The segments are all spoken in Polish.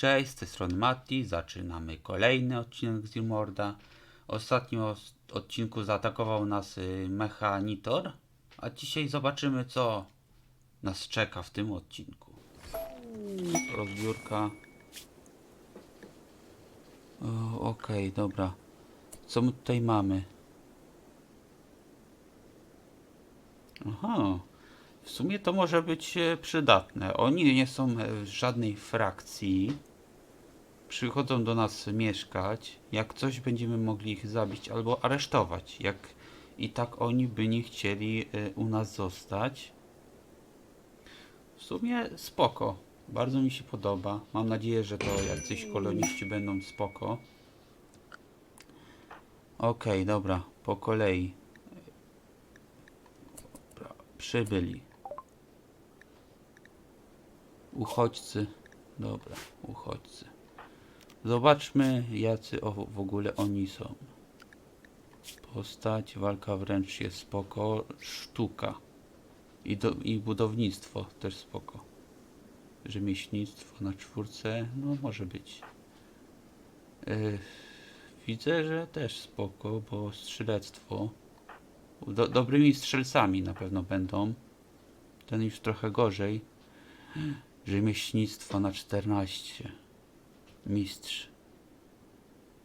Cześć, z tej strony Mati. Zaczynamy kolejny odcinek z ostatnim os- odcinku zaatakował nas y, Mechanitor, a dzisiaj zobaczymy co nas czeka w tym odcinku. Rozbiórka. Okej, dobra. Co my tutaj mamy? Aha. W sumie to może być e, przydatne. Oni nie są e, w żadnej frakcji. Przychodzą do nas mieszkać. Jak coś będziemy mogli ich zabić albo aresztować. Jak i tak oni by nie chcieli e, u nas zostać. W sumie spoko. Bardzo mi się podoba. Mam nadzieję, że to jacyś koloniści będą spoko. Okej, dobra. Po kolei. Dobra, Przybyli. Uchodźcy. Dobra, uchodźcy. Zobaczmy, jacy o, w ogóle oni są. Postać, walka wręcz jest spoko. Sztuka. I, do, I budownictwo też spoko. Rzemieślnictwo na czwórce, no może być. Yy, widzę, że też spoko, bo strzelectwo. Do, dobrymi strzelcami na pewno będą. Ten już trochę gorzej. Rzemieślnictwo na 14. Mistrz.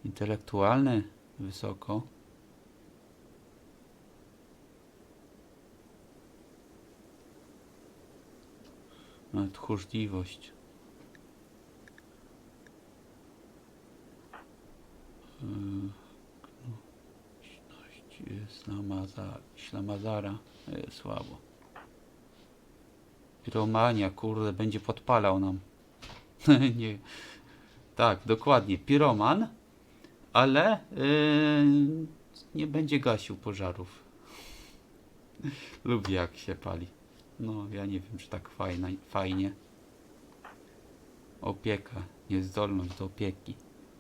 Intelektualny wysoko. Tchórzliwość. Ślamazara. Ślamazara. Yy, Słabo. Piromania, kurde, będzie podpalał nam. nie. Tak, dokładnie. Piroman, ale yy, nie będzie gasił pożarów. Lubię jak się pali. No, ja nie wiem, czy tak fajna, fajnie. Opieka, niezdolność do opieki.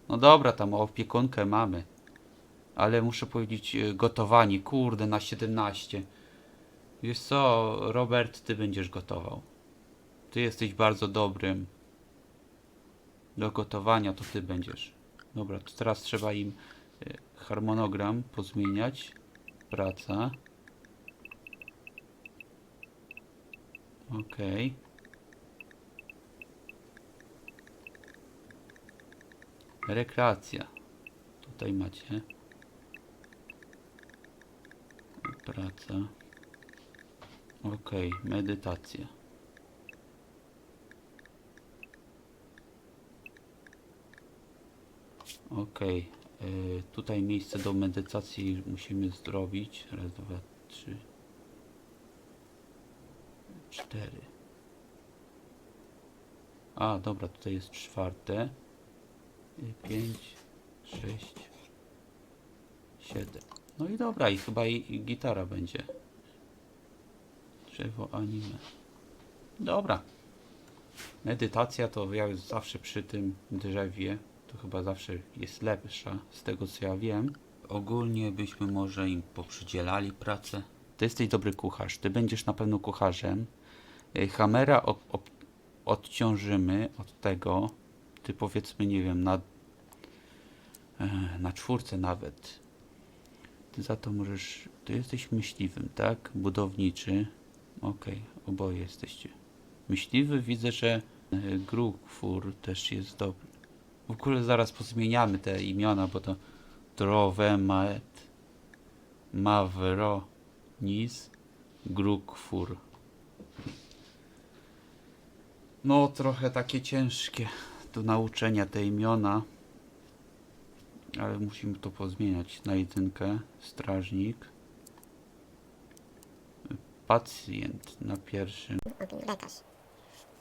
No dobra, tam opiekunkę mamy. Ale muszę powiedzieć, yy, gotowanie, kurde, na 17. Wiesz co, Robert, ty będziesz gotował. Ty jesteś bardzo dobrym. Do gotowania to ty będziesz. Dobra, to teraz trzeba im y, harmonogram pozmieniać. Praca. Okej. Rekreacja. Tutaj macie. Praca. Okej, medytacja. Okej, y, tutaj miejsce do medytacji musimy zrobić. Raz, dwa, trzy, cztery. A, dobra, tutaj jest czwarte. Y, Pięć, sześć, siedem. No i dobra, i chyba i, i gitara będzie. Drzewo anime. Dobra. Medytacja to ja już zawsze przy tym drzewie. To chyba zawsze jest lepsza, z tego co ja wiem. Ogólnie byśmy może im poprzydzielali pracę. Ty jesteś dobry kucharz, ty będziesz na pewno kucharzem. Y, Hamera odciążymy od tego. Ty powiedzmy, nie wiem, na, e, na czwórce nawet. Ty za to możesz. Ty jesteś myśliwym, tak? Budowniczy. Okej, oboje jesteście. Myśliwy widzę, że e, Grugfur też jest dobry. W ogóle zaraz pozmieniamy te imiona, bo to Drowemet, Mavro, Nis, Grugfur. No, trochę takie ciężkie do nauczenia te imiona. Ale musimy to pozmieniać na jedynkę. Strażnik. Pacjent na pierwszym. Lekarz.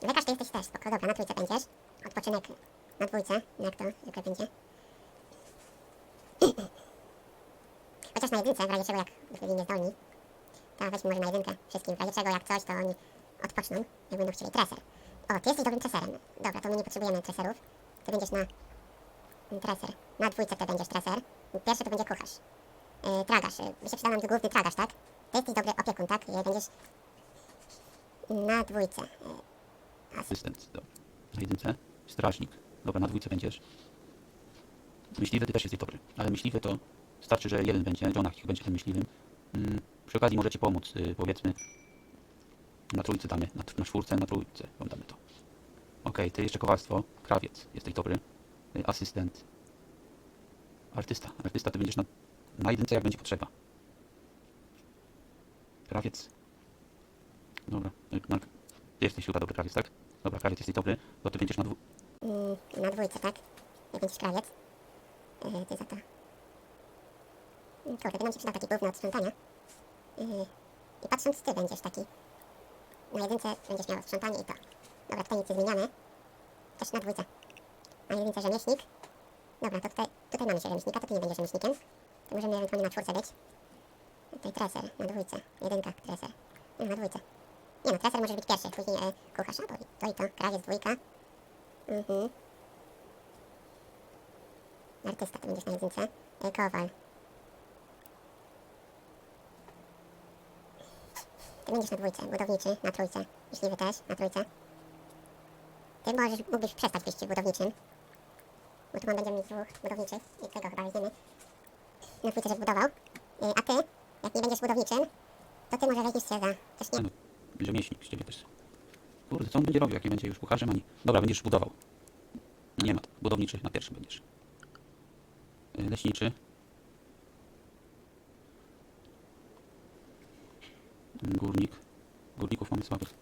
Lekarz to jesteś też. Dobra, na trójce będziesz. Odpoczynek na dwójce, jak to zwykle będzie. Chociaż na jedynce, w razie czego jak byli niezdolni, to weźmy może na jedynkę wszystkim. W razie czego jak coś, to oni odpoczną, jak będą chcieli. Treser. O, ty jesteś dobrym treserem. Dobra, to my nie potrzebujemy treserów. Ty będziesz na treser. Na dwójce ty będziesz treser. Pierwszy to będzie kucharz. Yy, tragarz. By się przydał nam główny tragarz, tak? Ty jesteś dobry opiekun, tak? Yy, będziesz na dwójce. Yy, Asystent. Dobra. Na jedynce. Strażnik. Dobra, na dwójce będziesz. Myśliwy ty też jesteś dobry, ale myśliwy to starczy, że jeden będzie, niech będzie tym myśliwym. Mm, przy okazji możecie pomóc, y, powiedzmy, na trójce damy, na, na czwórce, na trójce wam damy to. Okej, ty jeszcze kowalstwo, krawiec, jesteś dobry. Y, asystent. Artysta, artysta ty będziesz na, na jedynce jak będzie potrzeba. Krawiec. Dobra, y, na, ty jesteś chyba dobry krawiec, tak? Dobra, krawiec jesteś dobry, to ty będziesz na dwóch. Na dwójce, tak? Jak będziesz krawiec. Yy, ty za to. Mm, Kurde, to nam się przyda taki gówno od sprzątania. Yy, I patrząc, ty będziesz taki. Na jedynce będziesz miał sprzątanie i to. Dobra, tutaj nic nie zmieniamy. Też na dwójce. Na jedynce rzemieślnik. Dobra, to tutaj, tutaj mamy się rzemieślnika, to ty nie będziesz rzemieślnikiem. To możemy ewentualnie na czwórce być. Tutaj treser, na dwójce. Jedynka, treser. Nie, na dwójce. Nie no, treser możesz być pierwszy, później e, kucharz, a to, to i to, krawiec, dwójka. Mhm. Artysta to będziesz na jedynce. Kowal. Ty będziesz na dwójce, budowniczy, na trójce. Myśliwy też, na trójce. Ty możesz, mógłbyś przestać być budowniczym. Bo tu mam będziemy mieć dwóch budowniczych i tego chyba weźmiemy. Na dwójce, żeś budował. E, a ty, jak nie będziesz budowniczym, to ty może weźmiesz się za... Też nie... Rzemieślnik z ciebie też. Kurde, co on będzie robił, jak nie będzie już kucharzem, ani... Dobra, będziesz budował. Nie ma, budowniczy na pierwszym będziesz. Y, Leśniczy. Mm, Górnik. Górników mamy słabych.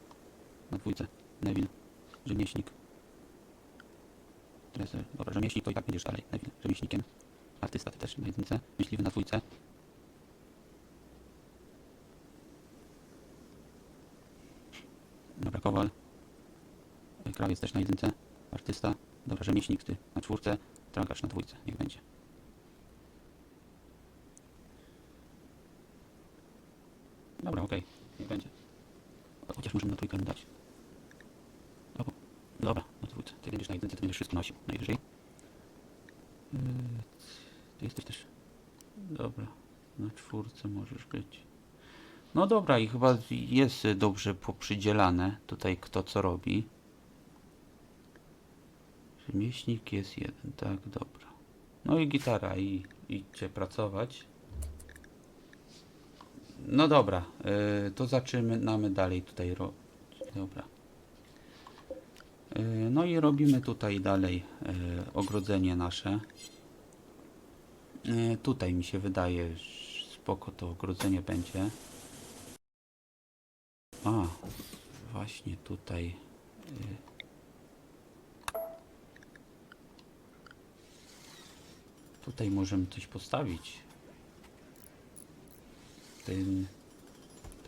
Na dwójce. Neville. Rzemieślnik. Treser. Dobra, rzemieślnik to i tak będziesz dalej. Neville. Rzemieślnikiem. Artysta ty też na jedynce. Myśliwy na dwójce. Dobra, kowal. Krawiec też na jedynce. Artysta. Dobra, rzemieślnik ty na czwórce. Tragarz na dwójce. Niech będzie. Dobra, okej. Niech będzie. Chociaż możemy na trójkę dać. Dobra, dobra, na dwójce. Ty będziesz na jedynce, ty będziesz wszystko nosił. Najwyżej. Yy, Ty jesteś też... Dobra. Na czwórce możesz być. No dobra, i chyba jest dobrze poprzydzielane tutaj kto co robi. Rzemieślnik jest jeden, tak, dobra. No i gitara, i idźcie pracować. No dobra, y, to zaczynamy dalej tutaj robić. Dobra. Y, no i robimy tutaj dalej y, ogrodzenie nasze. Y, tutaj mi się wydaje, że spoko to ogrodzenie będzie. A, właśnie tutaj. y, Tutaj możemy coś postawić. Ten,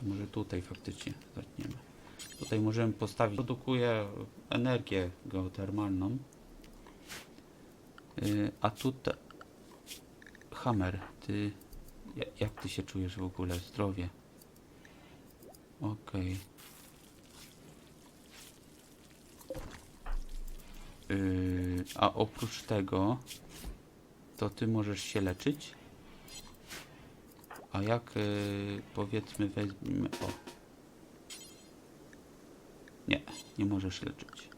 to może tutaj faktycznie zaczniemy. Tutaj możemy postawić. Produkuje energię geotermalną. Y, a tutaj. Hammer, ty. ja- Jak ty się czujesz w ogóle? Zdrowie. Okej. Yy, a oprócz tego, to ty możesz się leczyć. A jak yy, powiedzmy weźmiemy. O. Nie, nie możesz leczyć.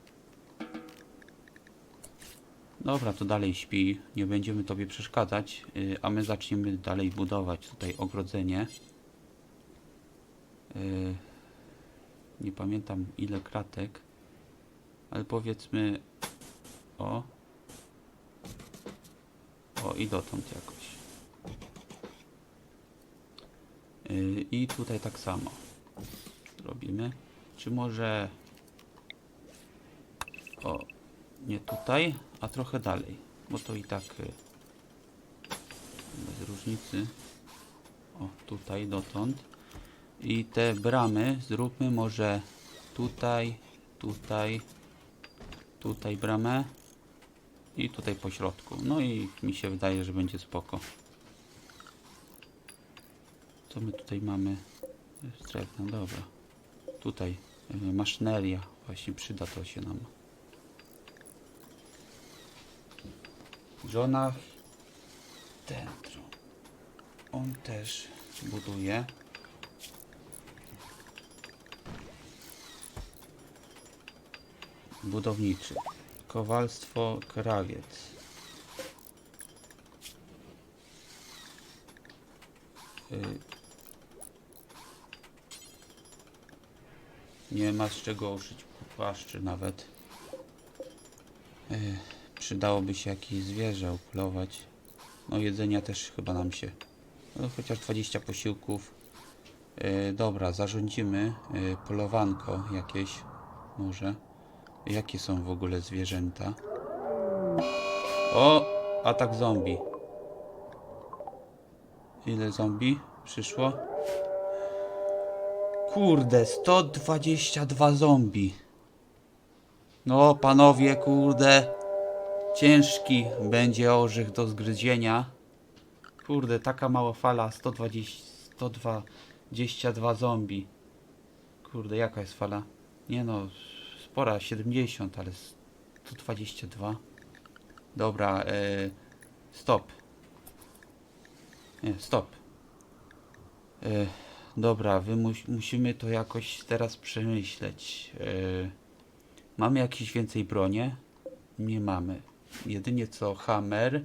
Dobra, to dalej śpi. Nie będziemy tobie przeszkadzać, yy, a my zaczniemy dalej budować tutaj ogrodzenie. Yy, nie pamiętam ile kratek, ale powiedzmy o o i dotąd jakoś. Yy, I tutaj tak samo robimy. Czy może o nie tutaj, a trochę dalej, bo to i tak yy, bez różnicy. O tutaj dotąd. I te bramy zróbmy może tutaj, tutaj, tutaj bramę i tutaj po środku. No i mi się wydaje, że będzie spoko. Co my tutaj mamy? Drewno, dobra. Tutaj y, maszyneria. Właśnie przyda to się nam. Żona Dentro. On też buduje. Budowniczy. Kowalstwo krawiec. Y, Nie ma z czego uszyć płaszczy nawet. Y, Przydałoby się jakieś zwierzę upolować. No jedzenia też chyba nam się. No, chociaż 20 posiłków. Y, dobra, zarządzimy polowanko jakieś. Może. Jakie są w ogóle zwierzęta? O! Atak zombie. Ile zombie przyszło? Kurde, 122 zombie. No, panowie, kurde. Ciężki będzie orzech do zgryzienia. Kurde, taka mała fala, 120, 122 zombie. Kurde, jaka jest fala? Nie no, spora, 70, ale 122. Dobra, e, stop. Nie, stop. E, dobra, wy mus, musimy to jakoś teraz przemyśleć. E, mamy jakieś więcej bronie? Nie mamy. Jedynie co Hammer,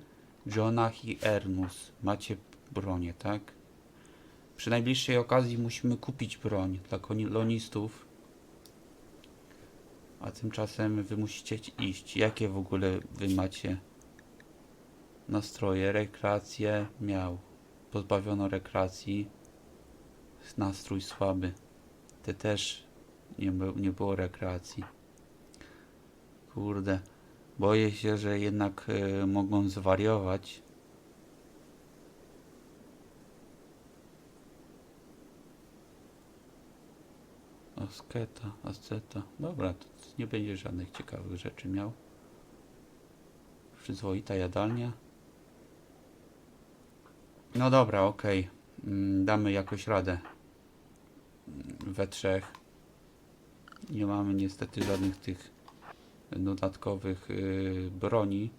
Jonah i Ernus. Macie bronię, tak? Przy najbliższej okazji musimy kupić broń dla kolonistów. A tymczasem wy musicie iść. Jakie w ogóle wy macie nastroje? Rekreację miał. Pozbawiono rekreacji. Nastrój słaby. Te też nie, nie było rekreacji. Kurde. Boję się, że jednak e, mogą zwariować. Asketa, asceta. Dobra, to nie będzie żadnych ciekawych rzeczy miał. Przyzwoita jadalnia. No dobra, okej. Mm, Damy jakoś radę. Mm, We trzech. Nie mamy niestety żadnych tych dodatkowych yy, broni,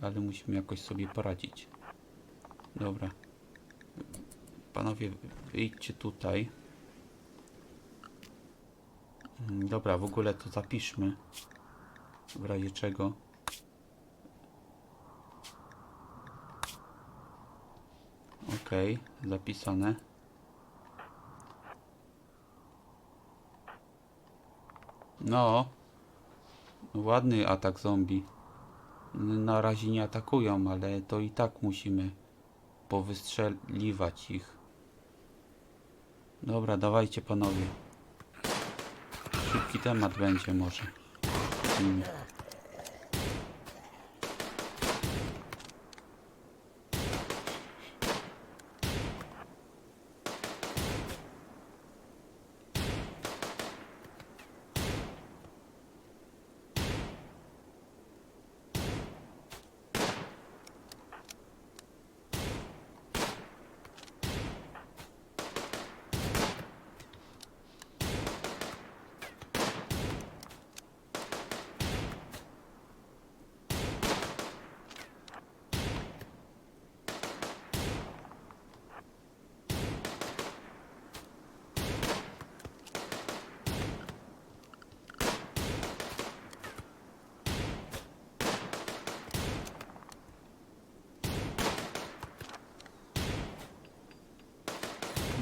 ale musimy jakoś sobie poradzić. Dobra. Panowie, wyjdźcie tutaj. Mm, Dobra, w ogóle to zapiszmy. W razie czego. Okej, zapisane. No, ładny atak zombie. Na razie nie atakują, ale to i tak musimy powystrzeliwać ich. Dobra, dawajcie panowie. Szybki temat będzie może.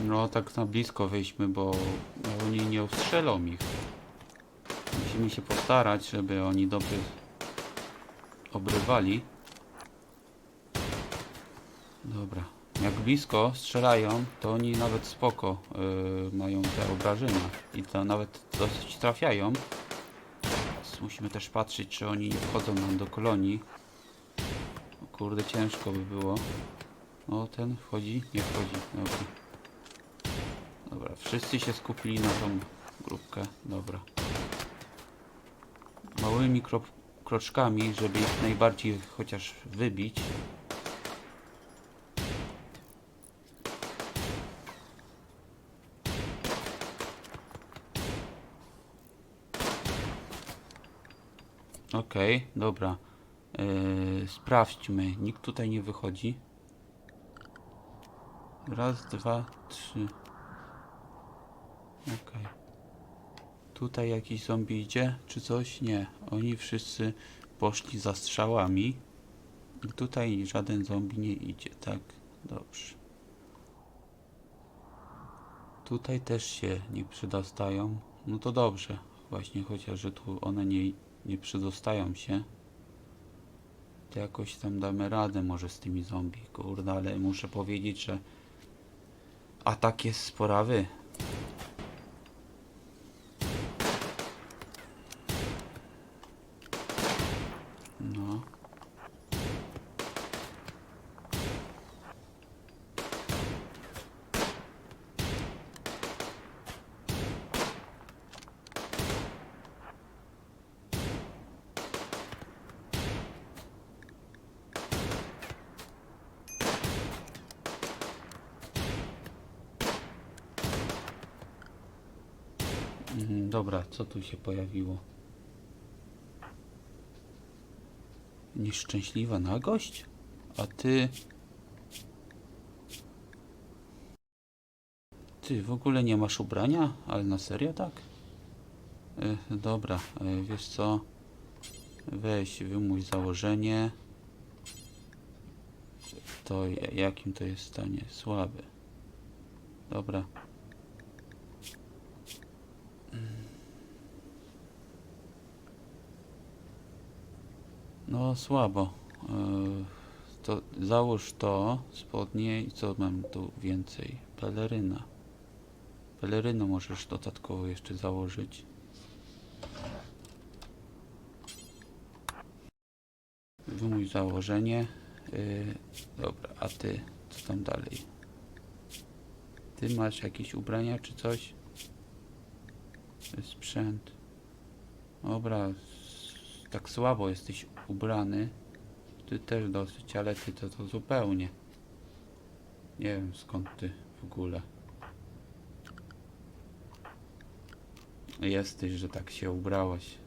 No tak na blisko wejdźmy, bo oni nie ustrzelą ich. Musimy się postarać, żeby oni dobrze obrywali. Dobra. Jak blisko strzelają, to oni nawet spoko yy, mają te obrażenia. I to nawet dosyć trafiają. Więc musimy też patrzeć, czy oni nie wchodzą nam do kolonii. Kurde, ciężko by było. O, ten wchodzi? Nie wchodzi. Dobra. Dobra, wszyscy się skupili na tą grupkę. Dobra. Małymi krop kroczkami, żeby ich najbardziej chociaż wybić. Okej, dobra. Yy, sprawdźmy. Nikt tutaj nie wychodzi. Raz, dwa, trzy. Okej. Tutaj jakiś zombie idzie, czy coś? Nie. Oni wszyscy poszli za strzałami. Tutaj żaden zombie nie idzie, tak? Dobrze. Tutaj też się nie przydostają. No to dobrze. Właśnie chociaż, że tu one nie, nie przydostają się. To jakoś tam damy radę może z tymi zombie. Kurde, ale muszę powiedzieć, że atak jest sporawy. No. Mhm, Dobra, co tu się pojawiło? Nieszczęśliwa nagość? A ty... Ty w ogóle nie masz ubrania? Ale na serio tak? E, dobra, e, wiesz co? Weź, wymuś założenie. To ja- jakim to jest stanie? Słaby. Dobra. No słabo. Yy, to załóż to, spodnie i co mam tu więcej? Peleryna. Pelerynę możesz dodatkowo jeszcze założyć. Wymuś założenie. Yy, dobra, a ty co tam dalej? Ty masz jakieś ubrania czy coś? Sprzęt. Dobra, tak słabo jesteś ubrany. Ty też dosyć, ale ty to, to zupełnie. Nie wiem skąd ty w ogóle. Jesteś, że tak się ubrałaś.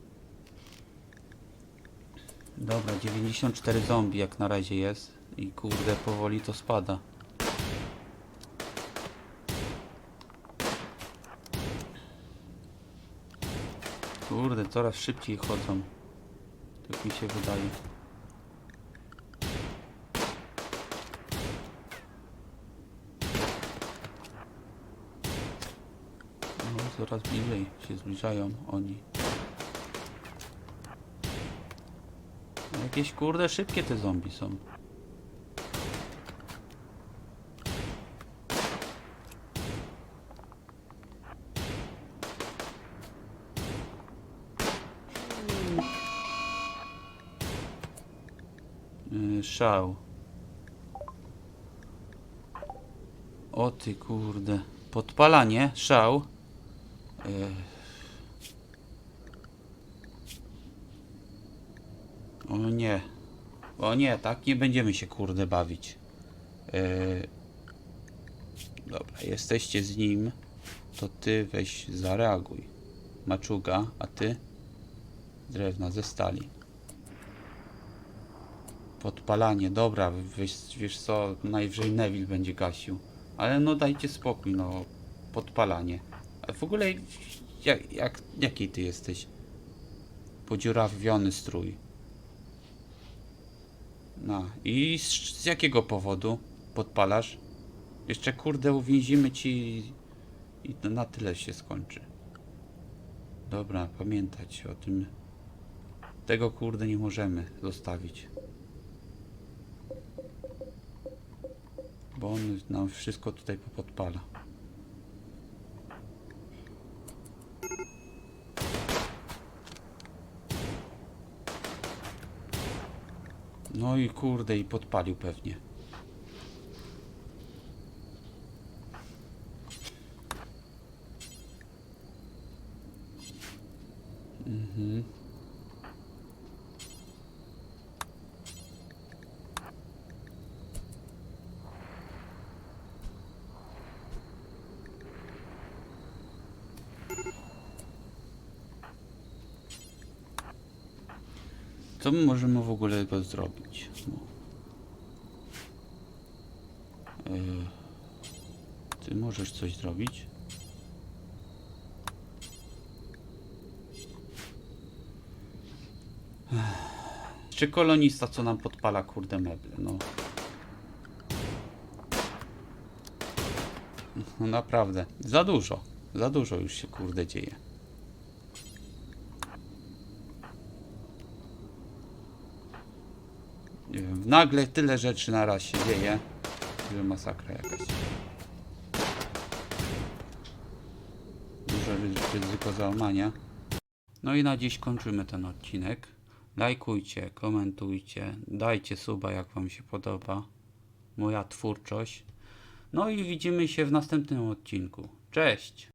Dobra, 94 zombie jak na razie jest. I kurde, powoli to spada. Kurde, coraz szybciej chodzą. Tak mi się wydaje. No, coraz bliżej się zbliżają oni. No, Jakieś kurde szybkie te zombie są. Szał. O ty kurde. Podpalanie, szał. O nie. O nie, tak nie będziemy się kurde bawić. Dobra, jesteście z nim. To ty weź zareaguj. Maczuga, a ty? Drewna ze stali. Podpalanie, dobra, wiesz, wiesz co, najwyżej Neville będzie gasił. Ale no dajcie spokój, no, podpalanie. A w ogóle, jak, jak, jaki ty jesteś? Podziurawiony strój. No, i z, z jakiego powodu podpalasz? Jeszcze kurde uwięzimy ci i to na tyle się skończy. Dobra, pamiętać o tym. Tego kurde nie możemy zostawić. Bo on nam wszystko tutaj podpala. No i kurde, i podpalił pewnie. Mhm. Co my możemy w ogóle go zrobić? No. E, ty możesz coś zrobić? Jeszcze kolonista, co nam podpala kurde meble, no. No naprawdę, za dużo. Za dużo już się kurde dzieje. Nie wiem, nagle tyle rzeczy na raz się dzieje, że masakra jakaś. Duże ry- ryzyko załamania. No i na dziś kończymy ten odcinek. Lajkujcie, komentujcie, dajcie suba jak Wam się podoba. Moja twórczość. No i widzimy się w następnym odcinku. Cześć!